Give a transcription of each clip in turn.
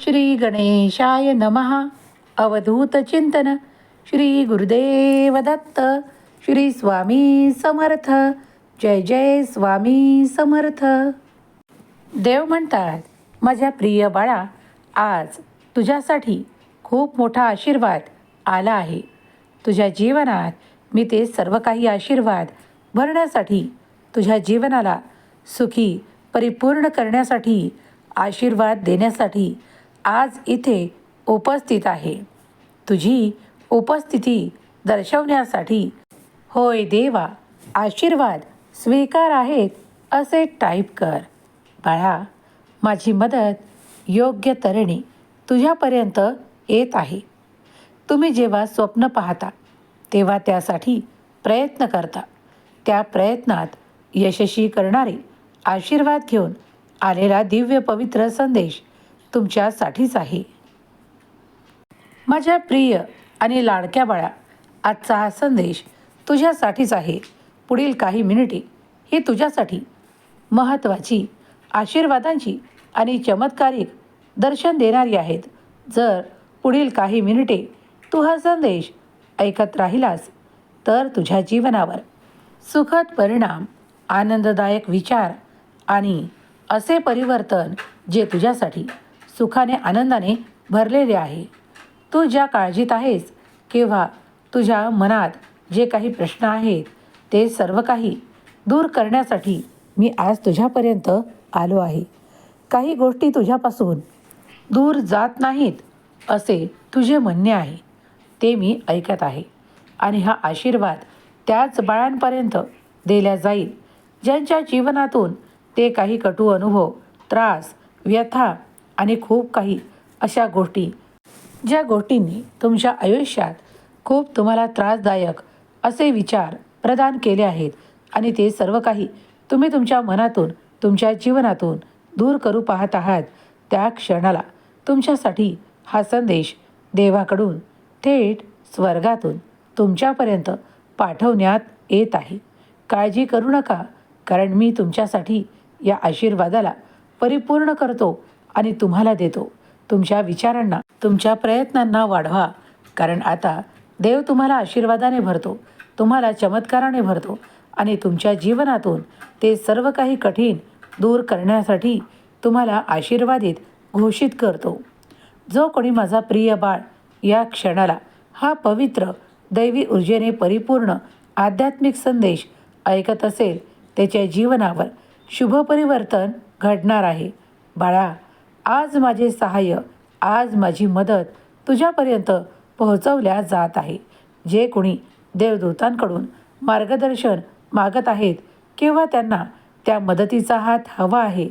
श्री गणेशाय नमः। अवधूत चिंतन। श्री गुरुदेव दत्त। श्री स्वामी समर्थ। जय जय स्वामी समर्थ। देव म्हणतात माझ्या प्रिय बाळा आज तुझ्यासाठी खूप मोठा आशीर्वाद आला आहे. तुझ्या जीवनात मी ते सर्व काही आशीर्वाद भरण्यासाठी तुझ्या जीवनाला सुखी परिपूर्ण करण्यासाठी आशीर्वाद देण्यासाठी आज इथे उपस्थित आहे. तुझी उपस्थिती दर्शवण्यासाठी होय देवा आशीर्वाद स्वीकार आहेत असे टाईप कर. बाळा माझी मदत योग्य तऱ्हेने तुझ्यापर्यंत येत आहे. तुम्ही जेव्हा स्वप्न पाहता तेव्हा त्यासाठी प्रयत्न करता. त्या प्रयत्नात यशस्वी करणारे आशीर्वाद घेऊन आलेला दिव्य पवित्र संदेश तुमच्यासाठीच आहे. माझ्या प्रिय आणि लाडक्या बाळा आजचा हा संदेश तुझ्यासाठीच आहे. पुढील काही मिनिटे ही तुझ्यासाठी महत्त्वाची आशीर्वादांची आणि चमत्कारिक दर्शन देणारी आहेत. जर पुढील काही मिनिटे तू हा संदेश ऐकत राहिलास तर तुझ्या जीवनावर सुखद परिणाम आनंददायक विचार आणि असे परिवर्तन जे तुझ्यासाठी सुखाने आनंदाने भरलेले आहे. तू ज्या काळजीत आहेस किंवा तुझ्या मनात जे काही प्रश्न आहेत ते सर्व काही दूर करण्यासाठी मी आज तुझ्यापर्यंत आलो आहे. काही गोष्टी तुझ्यापासून दूर जात नाहीत असे तुझे म्हणणे आहे. ते मी ऐकत आहे आणि हा आशीर्वाद त्याच बाळांपर्यंत दिल्या जाईल ज्यांच्या जीवनातून ते काही कटू अनुभव त्रास व्यथा आणि खूप काही अशा गोष्टी ज्या गोष्टींनी तुमच्या आयुष्यात खूप तुम्हाला त्रासदायक असे विचार प्रदान केले आहेत. आणि ते सर्व काही तुम्ही तुमच्या मनातून तुमच्या जीवनातून दूर करू पाहत आहात. त्या क्षणाला तुमच्यासाठी हा संदेश देवाकडून थेट स्वर्गातून तुमच्यापर्यंत पाठवण्यात येत आहे. काळजी करू नका कारण मी तुमच्यासाठी या आशीर्वादाला परिपूर्ण करतो आणि तुम्हाला देतो. तुमच्या विचारांना तुमच्या प्रयत्नांना वाढवा. कारण आता देव तुम्हाला आशीर्वादाने भरतो तुम्हाला चमत्काराने भरतो आणि तुमच्या जीवनातून ते सर्व काही कठीण दूर करण्यासाठी तुम्हाला आशीर्वादित घोषित करतो. जो कोणी माझा प्रिय बाळ या क्षणाला हा पवित्र दैवी ऊर्जेने परिपूर्ण आध्यात्मिक संदेश ऐकत असेल त्याच्या जीवनावर शुभ परिवर्तन घडणार आहे. बाळा आज माझे सहाय्य आज माझी मदत तुझ्यापर्यंत पोहोचवल्या जात आहे. जे कोणी देवदूतांकडून मार्गदर्शन मागत आहेत किंवा त्यांना त्या मदतीचा हात हवा आहे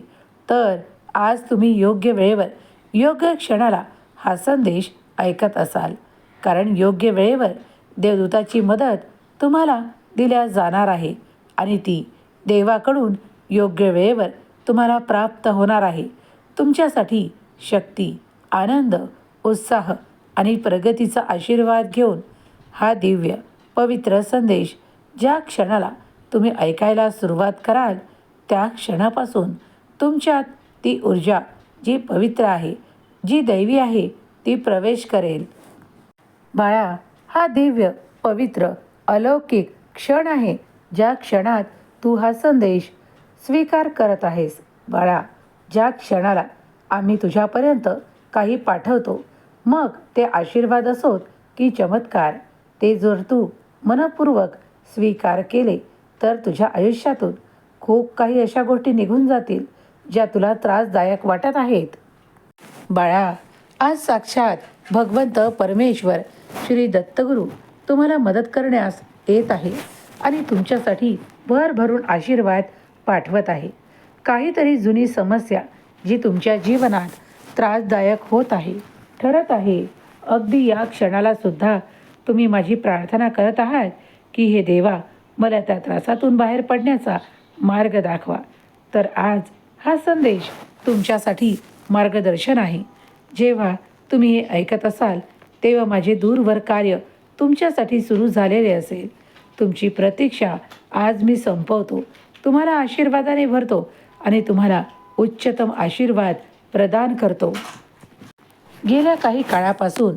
तर आज तुम्ही योग्य वेळेवर योग्य क्षणाला हा संदेश ऐकत असाल. कारण योग्य वेळेवर देवदूताची मदत तुम्हाला दिल्या जाणार आहे आणि ती देवाकडून योग्य वेळेवर तुम्हाला प्राप्त होणार आहे. तुमच्यासाठी शक्ती आनंद उत्साह आणि प्रगतीचा आशीर्वाद घेऊन हा दिव्य पवित्र संदेश ज्या क्षणाला तुम्ही ऐकायला सुरुवात कराल त्या क्षणापासून तुमच्यात ती ऊर्जा जी पवित्र आहे जी दैवी आहे ती प्रवेश करेल. बाळा हा दिव्य पवित्र अलौकिक क्षण आहे ज्या क्षणात तू हा संदेश स्वीकार करत आहेस. बाळा ज्या क्षणाला आम्ही तुझ्यापर्यंत काही पाठवतो मग ते आशीर्वाद असोत की चमत्कार. ते जर तू मनपूर्वक स्वीकार केले तर तुझ्या आयुष्यातून खूप काही अशा गोष्टी निघून जातील ज्या तुला त्रासदायक वाटत आहेत. बाळा आज साक्षात भगवंत परमेश्वर श्री दत्तगुरू तुम्हाला मदत करण्यास येत आहे आणि तुमच्यासाठी भरभरून आशीर्वाद पाठवत आहे. काहीतरी जुनी समस्या जी तुमच्या जीवनात त्रासदायक होत आहे ठरत आहे. अगदी या क्षणाला सुद्धा तुम्ही माझी प्रार्थना करत आहात की हे देवा मला त्या त्रासातून बाहेर पडण्याचा मार्ग दाखवा. तर आज हा संदेश तुमच्यासाठी मार्गदर्शन आहे. जेव्हा तुम्ही हे ऐकत असाल तेव्हा माझे दूरवर कार्य तुमच्यासाठी सुरू झालेले असेल. तुमची प्रतीक्षा आज मी संपवतो. तुम्हाला आशीर्वादाने भरतो. आणि तुम्हाला उच्चतम आशीर्वाद प्रदान करतो. गेल्या काही काळापासून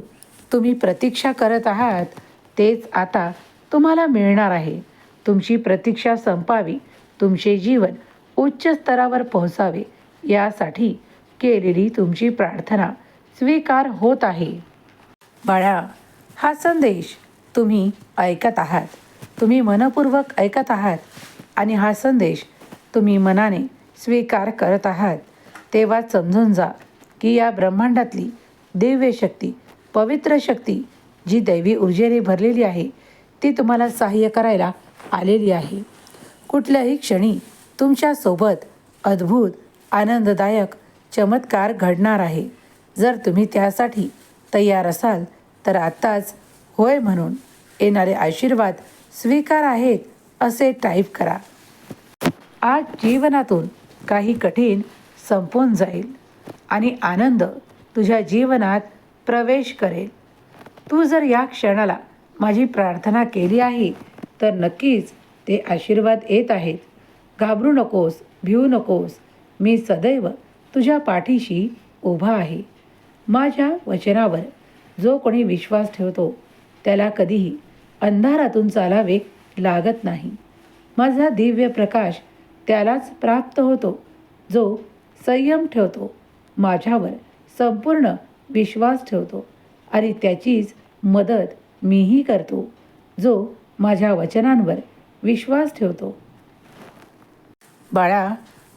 तुम्ही प्रतीक्षा करत आहात तेच आता तुम्हाला मिळणार आहे. तुमची प्रतीक्षा संपावी तुमचे जीवन उच्च स्तरावर पोहोचावे यासाठी केलेली तुमची प्रार्थना स्वीकार होत आहे. बाळा हा संदेश तुम्ही ऐकत आहात. तुम्ही मनपूर्वक ऐकत आहात आणि हा संदेश तुम्ही मनाने स्वीकार करत आहात. तेव्हा समजून जा की या ब्रह्मांडातली दिव्य शक्ती पवित्र शक्ती जी दैवी ऊर्जेने भरलेली आहे ती तुम्हाला सहाय्य करायला आलेली आहे. कुठल्याही क्षणी तुमच्यासोबत अद्भुत आनंददायक चमत्कार घडणार आहे. जर तुम्ही त्यासाठी तयार असाल तर आत्ताच होय म्हणून येणारे आशीर्वाद स्वीकार आहेत असे टाईप करा. आज जीवनातून काही कठीण संपून जाईल आणि आनंद तुझ्या जीवनात प्रवेश करेल. तू जर या क्षणाला माझी प्रार्थना केली आहे तर नक्कीच ते आशीर्वाद येत आहेत. घाबरू नकोस भिवू नकोस. मी सदैव तुझ्या पाठीशी उभा आहे. माझ्या वचनावर जो कोणी विश्वास ठेवतो त्याला कधीही अंधारातून चालावे लागत नाही. माझा दिव्य प्रकाश त्यालाच प्राप्त होतो जो संयम ठेवतो माझ्यावर संपूर्ण विश्वास ठेवतो आणि त्याचीच मदत मीही करतो जो माझ्या वचनांवर विश्वास ठेवतो. बाळा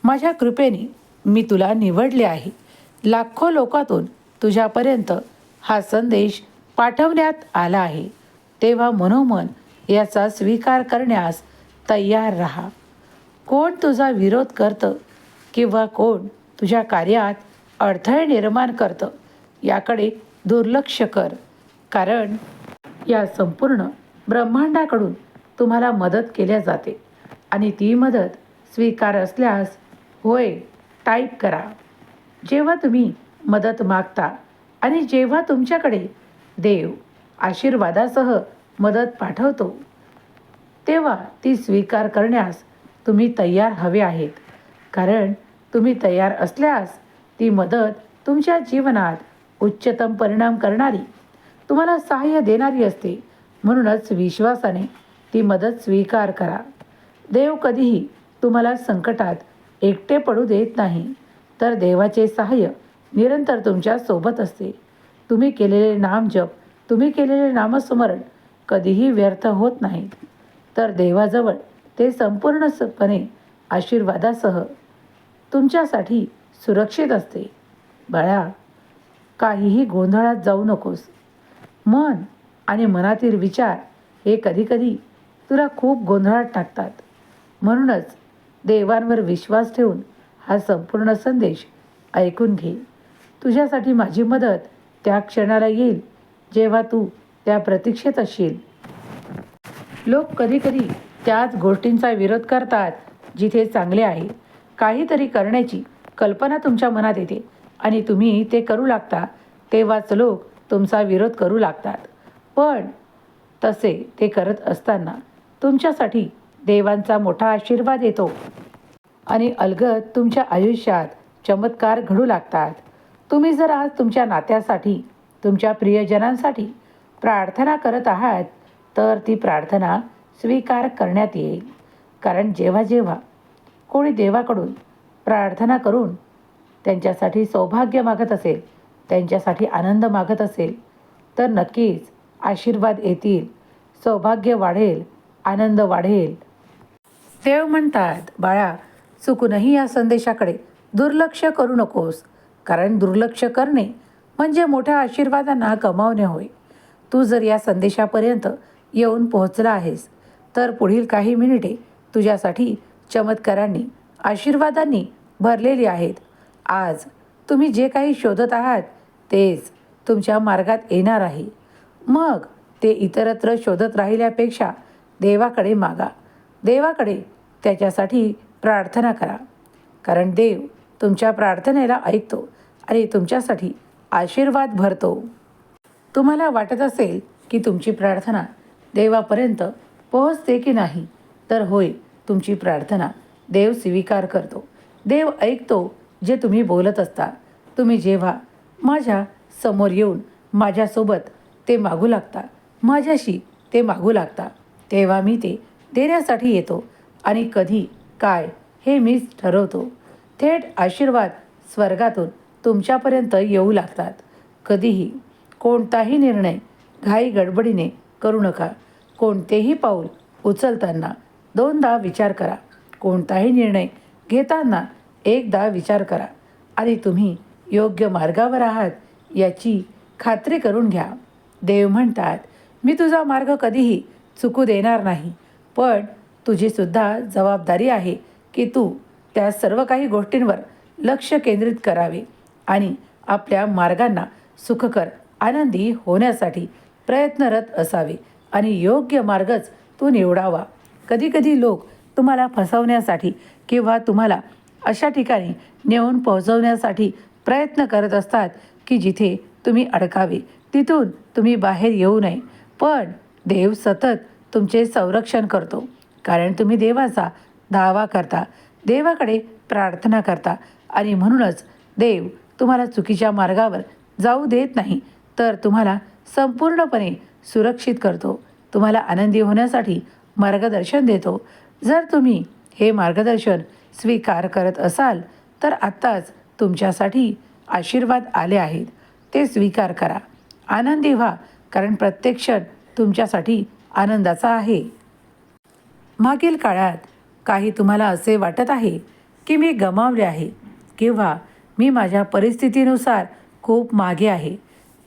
माझ्या कृपेने मी तुला निवडले आहे. लाखो लोकातून तुझ्यापर्यंत हा संदेश पाठवण्यात आला आहे. तेव्हा मनोमन याचा स्वीकार करण्यास तयार राहा. कोण तुझा विरोध करतं किंवा कोण तुझ्या कार्यात अडथळे निर्माण करतं याकडे दुर्लक्ष कर. कारण या संपूर्ण ब्रह्मांडाकडून तुम्हाला मदत केल्या जाते आणि ती मदत स्वीकार असल्यास होय टाईप करा. जेव्हा तुम्ही मदत मागता आणि जेव्हा तुमच्याकडे देव आशीर्वादासह मदत पाठवतो तेव्हा ती स्वीकार करण्यास तुम्ही तयार हवे आहेत. कारण तुम्ही तयार असल्यास ती मदत तुमच्या जीवनात उच्चतम परिणाम करणारी तुम्हाला सहाय्य देणारी असते. म्हणूनच विश्वासाने ती मदत स्वीकार करा. देव कधीही तुम्हाला संकटात एकटे पडू देत नाही. तर देवाचे सहाय्य निरंतर तुमच्यासोबत असते. तुम्ही केलेले नामजप तुम्ही केलेले नामस्मरण कधीही व्यर्थ होत नाहीत. तर देवाजवळ ते संपूर्णपणे आशीर्वादासह तुमच्यासाठी सुरक्षित असते. बाळा काहीही गोंधळात जाऊ नकोस. मन आणि मनातील विचार हे कधीकधी तुला खूप गोंधळात टाकतात. म्हणूनच देवांवर विश्वास ठेवून हा संपूर्ण संदेश ऐकून घे. तुझ्यासाठी माझी मदत त्या क्षणाला येईल जेव्हा तू त्या प्रतीक्षेत असशील. लोक कधीकधी त्याच गोष्टींचा विरोध करतात जिथे चांगले आहे. काहीतरी करण्याची कल्पना तुमच्या मनात येते आणि तुम्ही ते करू लागता तेव्हाच लोक तुमचा विरोध करू लागतात. पण तसे ते करत असताना तुमच्यासाठी देवांचा मोठा आशीर्वाद येतो आणि अलगद तुमच्या आयुष्यात चमत्कार घडू लागतात. तुम्ही जर आज तुमच्या नात्यासाठी तुमच्या प्रियजनांसाठी प्रार्थना करत आहात तर ती प्रार्थना स्वीकार करण्यात येईल. कारण जेव्हा जेव्हा कोणी देवाकडून प्रार्थना करून त्यांच्यासाठी सौभाग्य मागत असेल त्यांच्यासाठी आनंद मागत असेल तर नक्कीच आशीर्वाद येतील सौभाग्य वाढेल आनंद वाढेल. देव म्हणतात बाळा चुकूनही या संदेशाकडे दुर्लक्ष करू नकोस. कारण दुर्लक्ष करणे म्हणजे मोठ्या आशीर्वादांना गमावणे होय. तू जर या संदेशापर्यंत येऊन पोहोचला आहेस तर पुढील काही मिनिटे तुझ्यासाठी चमत्कारांनी आशीर्वादांनी भरलेली आहेत. आज तुम्ही जे काही शोधत आहात तेच तुमच्या मार्गात येणार आहे. मग ते इतरत्र शोधत राहिल्यापेक्षा देवाकडे मागा. देवाकडे त्याच्यासाठी प्रार्थना करा. कारण देव तुमच्या प्रार्थनेला ऐकतो आणि तुमच्यासाठी आशीर्वाद भरतो. तुम्हाला वाटत असेल की तुमची प्रार्थना देवापर्यंत पोहोचते की नाही तर होय तुमची प्रार्थना देव स्वीकार करतो. देव ऐकतो जे तुम्ही बोलत असता. तुम्ही जेव्हा माझ्यासमोर येऊन माझ्यासोबत ते मागू लागता माझ्याशी ते मागू लागता तेव्हा मी ते देण्यासाठी येतो आणि कधी काय हे मीच ठरवतो. थेट आशीर्वाद स्वर्गातून तुमच्यापर्यंत येऊ लागतात. कधीही कोणताही निर्णय घाई गडबडीने करू नका. कोणतेही पाऊल उचलताना दोनदा विचार करा. कोणताही निर्णय घेताना एकदा विचार करा आणि तुम्ही योग्य मार्गावर आहात याची खात्री करून घ्या. देव म्हणतात मी तुझा मार्ग कधीही चुकू देणार नाही पण तुझीसुद्धा जबाबदारी आहे की तू त्या सर्व काही गोष्टींवर लक्ष केंद्रित करावे आणि आपल्या मार्गांना सुखकर आनंदी होण्यासाठी प्रयत्नरत असावे. आणि योग्य मार्गच तू निवडावा. कधीकधी लोक तुम्हाला फसवण्यासाठी किंवा तुम्हाला अशा ठिकाणी नेऊन पोहोचवण्यासाठी प्रयत्न करत असतात की जिथे तुम्ही अडकावे. तिथून तुम्ही बाहेर येऊ नये. पण देव सतत तुमचे संरक्षण करतो. कारण तुम्ही देवाचा दावा करता. देवाकडे प्रार्थना करता. आणि म्हणूनच देव तुम्हाला चुकीच्या मार्गावर जाऊ देत नाही. तर तुम्हाला संपूर्णपणे सुरक्षित करतो. तुम्हाला आनंदी होण्यासाठी मार्गदर्शन देतो. जर तुम्ही हे मार्गदर्शन स्वीकार करत असाल तर आत्ताच तुमच्यासाठी आशीर्वाद आले आहेत. ते स्वीकार करा. आनंदी व्हा कारण प्रत्येक क्षण तुमच्यासाठी आनंदाचा आहे. मागील काळात काही तुम्हाला असे वाटत आहे की मी गमावले आहे किंवा मी माझ्या परिस्थितीनुसार खूप मागे आहे.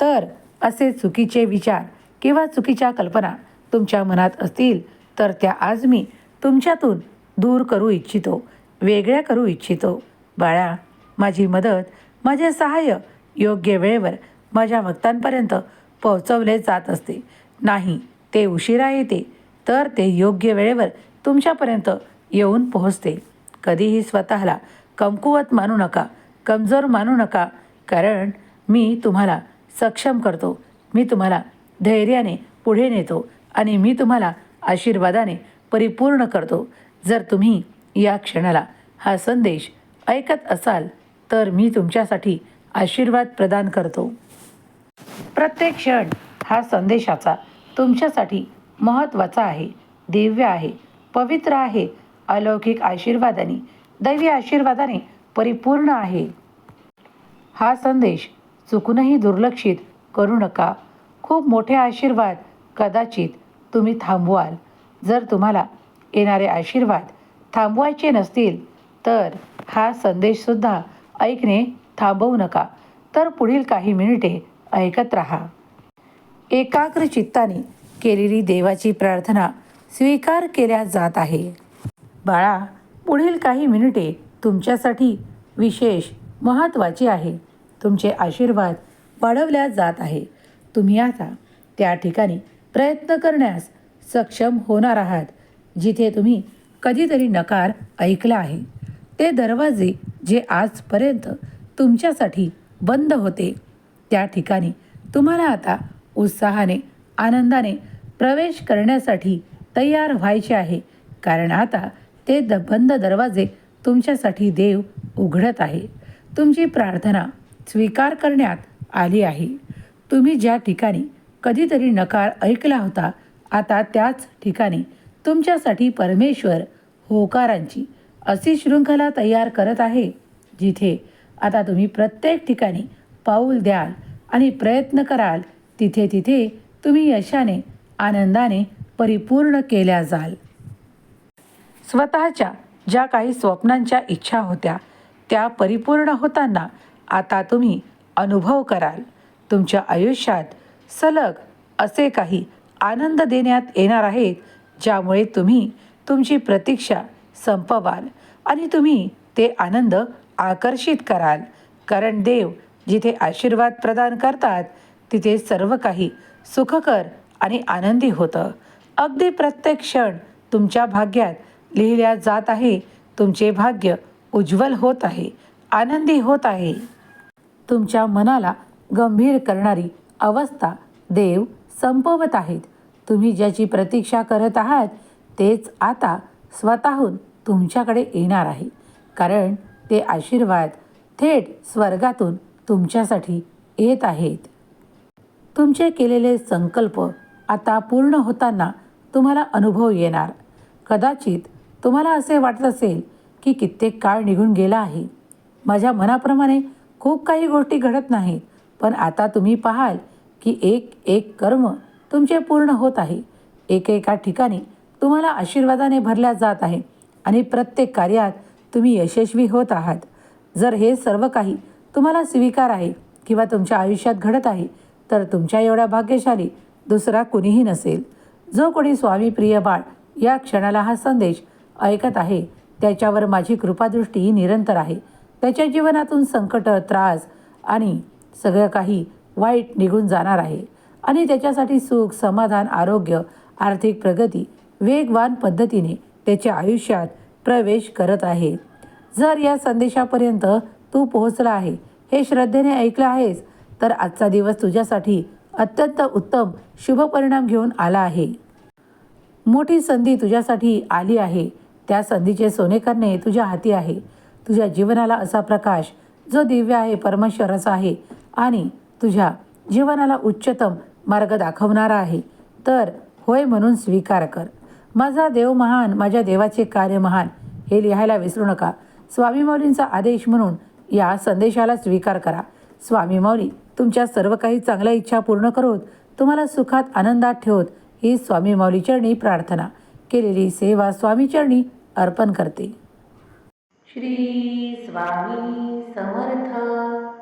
तर असे चुकीचे विचार किंवा चुकीच्या कल्पना तुमच्या मनात असतील तर त्या आज मी तुमच्यातून दूर करू इच्छितो वेगळ्या करू इच्छितो. बाळा माझी मदत माझे सहाय्य योग्य वेळेवर माझ्या भक्तांपर्यंत पोहोचवले जात असते. नाही ते उशिरा येते तर ते योग्य वेळेवर तुमच्यापर्यंत येऊन पोहोचते. कधीही स्वतःला कमकुवत मानू नका कमजोर मानू नका कारण मी तुम्हाला सक्षम करतो. मी तुम्हाला धैर्याने पुढे नेतो आणि मी तुम्हाला आशीर्वादाने परिपूर्ण करतो. जर तुम्ही या क्षणाला हा संदेश ऐकत असाल तर मी तुमच्यासाठी आशीर्वाद प्रदान करतो. प्रत्येक क्षण हा संदेशाचा तुमच्यासाठी महत्त्वाचा आहे दिव्य आहे पवित्र आहे अलौकिक आशीर्वादाने दैवी आशीर्वादाने परिपूर्ण आहे. हा संदेश चुकूनही दुर्लक्षित करू नका. खूप मोठे आशीर्वाद. कदाचित तुम्ही थांबवाल. जर तुम्हाला येणारे आशीर्वाद थांबवायचे नसतील तर हा संदेशसुद्धा ऐकणे थांबवू नका. तर पुढील काही मिनिटे ऐकत राहा. एकाग्र चित्ताने केलेली देवाची प्रार्थना स्वीकार केल्या जात आहे. बाळा पुढील काही मिनिटे तुमच्यासाठी विशेष महत्त्वाची आहे. तुमचे आशीर्वाद वाढवल्या जात आहे. तुम्ही आता त्या ठिकाणी प्रयत्न करण्यास सक्षम होणार आहात जिथे तुम्ही कधीतरी नकार ऐकला आहे. ते दरवाजे जे आजपर्यंत तुमच्यासाठी बंद होते त्या ठिकाणी तुम्हाला आता उत्साहाने आनंदाने प्रवेश करण्यासाठी तयार व्हायचे आहे कारण आता ते द बंद दरवाजे तुमच्यासाठी देव उघडत आहे. तुमची प्रार्थना स्वीकार करण्यात आली आहे. तुम्ही ज्या ठिकाणी कधीतरी नकार ऐकला होता आता त्याच ठिकाणी तुमच्यासाठी परमेश्वर होकारांची अशी शृंखला तयार करत आहे जिथे आता तुम्ही प्रत्येक ठिकाणी पाऊल द्याल आणि प्रयत्न कराल तिथे तिथे तुम्ही यशाने आनंदाने परिपूर्ण केल्या जाल. स्वतःच्या ज्या काही स्वप्नांच्या इच्छा होत्या त्या परिपूर्ण होताना आता तुम्ही अनुभव कराल. तुमच्या आयुष्यात सलग असे काही आनंद देण्यात येणार आहेत ज्यामुळे तुम्ही तुमची प्रतीक्षा संपवाल आणि तुम्ही ते आनंद आकर्षित कराल. कारण देव जिथे आशीर्वाद प्रदान करतात तिथे सर्व काही सुखकर आणि आनंदी होतं. अगदी प्रत्येक क्षण तुमच्या भाग्यात लिहिल्या जात आहे तुमचे भाग्य उज्ज्वल होत आहे आनंदी होत आहे. तुमच्या मनाला गंभीर करणारी अवस्था देव संपवत आहेत. तुम्ही ज्याची प्रतीक्षा करत आहात तेच आता स्वतःहून तुमच्याकडे येणार आहे. कारण ते आशीर्वाद थेट स्वर्गातून तुमच्यासाठी येत आहेत. तुमचे केलेले संकल्प आता पूर्ण होताना तुम्हाला अनुभव येणार. कदाचित तुम्हाला असे वाटत असेल की कित्येक काळ निघून गेला आहे. माझ्या मनाप्रमाणे खूप काही गोष्टी घडत नाहीत. पण आता तुम्ही पाहाल की एक एक कर्म तुमचे पूर्ण होत आहे. एकेका ठिकाणी तुम्हाला आशीर्वादाने भरल्या जात आहे आणि प्रत्येक कार्यात तुम्ही यशस्वी होत आहात. जर हे सर्व काही तुम्हाला स्वीकार आहे किंवा तुमच्या आयुष्यात घडत आहे तर तुमच्या एवढ्या भाग्यशाली दुसरा कुणीही नसेल. जो कोणी स्वामी प्रिय बाळ या क्षणाला हा संदेश ऐकत आहे त्याच्यावर माझी कृपादृष्टी निरंतर आहे. त्याच्या जीवनातून संकट त्रास आणि सगळं काही वाईट निघून जाणार आहे. आणि त्याच्यासाठी सुख समाधान आरोग्य आर्थिक प्रगती वेगवान पद्धतीने त्याच्या आयुष्यात प्रवेश करत आहे. जर या संदेशापर्यंत तू पोहोचला आहे हे श्रद्धेने ऐकलं आहेस तर आजचा दिवस तुझ्यासाठी अत्यंत उत्तम शुभ परिणाम घेऊन आला आहे. मोठी संधी तुझ्यासाठी आली आहे. त्या संधीचे सोने करणे तुझ्या हाती आहे. तुझ्या जीवनाला असा प्रकाश जो दिव्य आहे परमेश्वराचा आहे आणि तुझ्या जीवनाला उच्चतम मार्ग दाखवणारा आहे. तर होय म्हणून स्वीकार कर. माझा देव महान माझ्या देवाचे कार्य महान हे लिहायला विसरू नका. स्वामी मौलींचा आदेश म्हणून या संदेशाला स्वीकार करा. स्वामी मौली तुमच्या सर्व काही चांगल्या इच्छा पूर्ण करोत तुम्हाला सुखात आनंदात ठेवत ही स्वामी मौलीचरणी प्रार्थना. केलेली सेवा स्वामीचरणी अर्पण करते. श्री स्वामी समर्थ.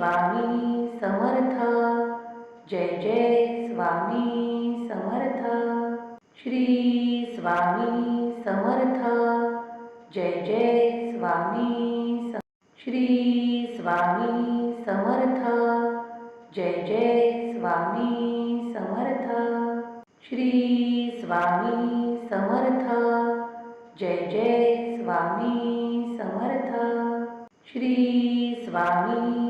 स्वामी समर्थ. जय जय स्वामी समर्थ. श्री स्वामी समर्थ. जय जय स्वामी श्री स्वामी समर्थ. जय जय स्वामी समर्थ. श्री स्वामी समर्थ. जय जय स्वामी समर्थ. श्री स्वामी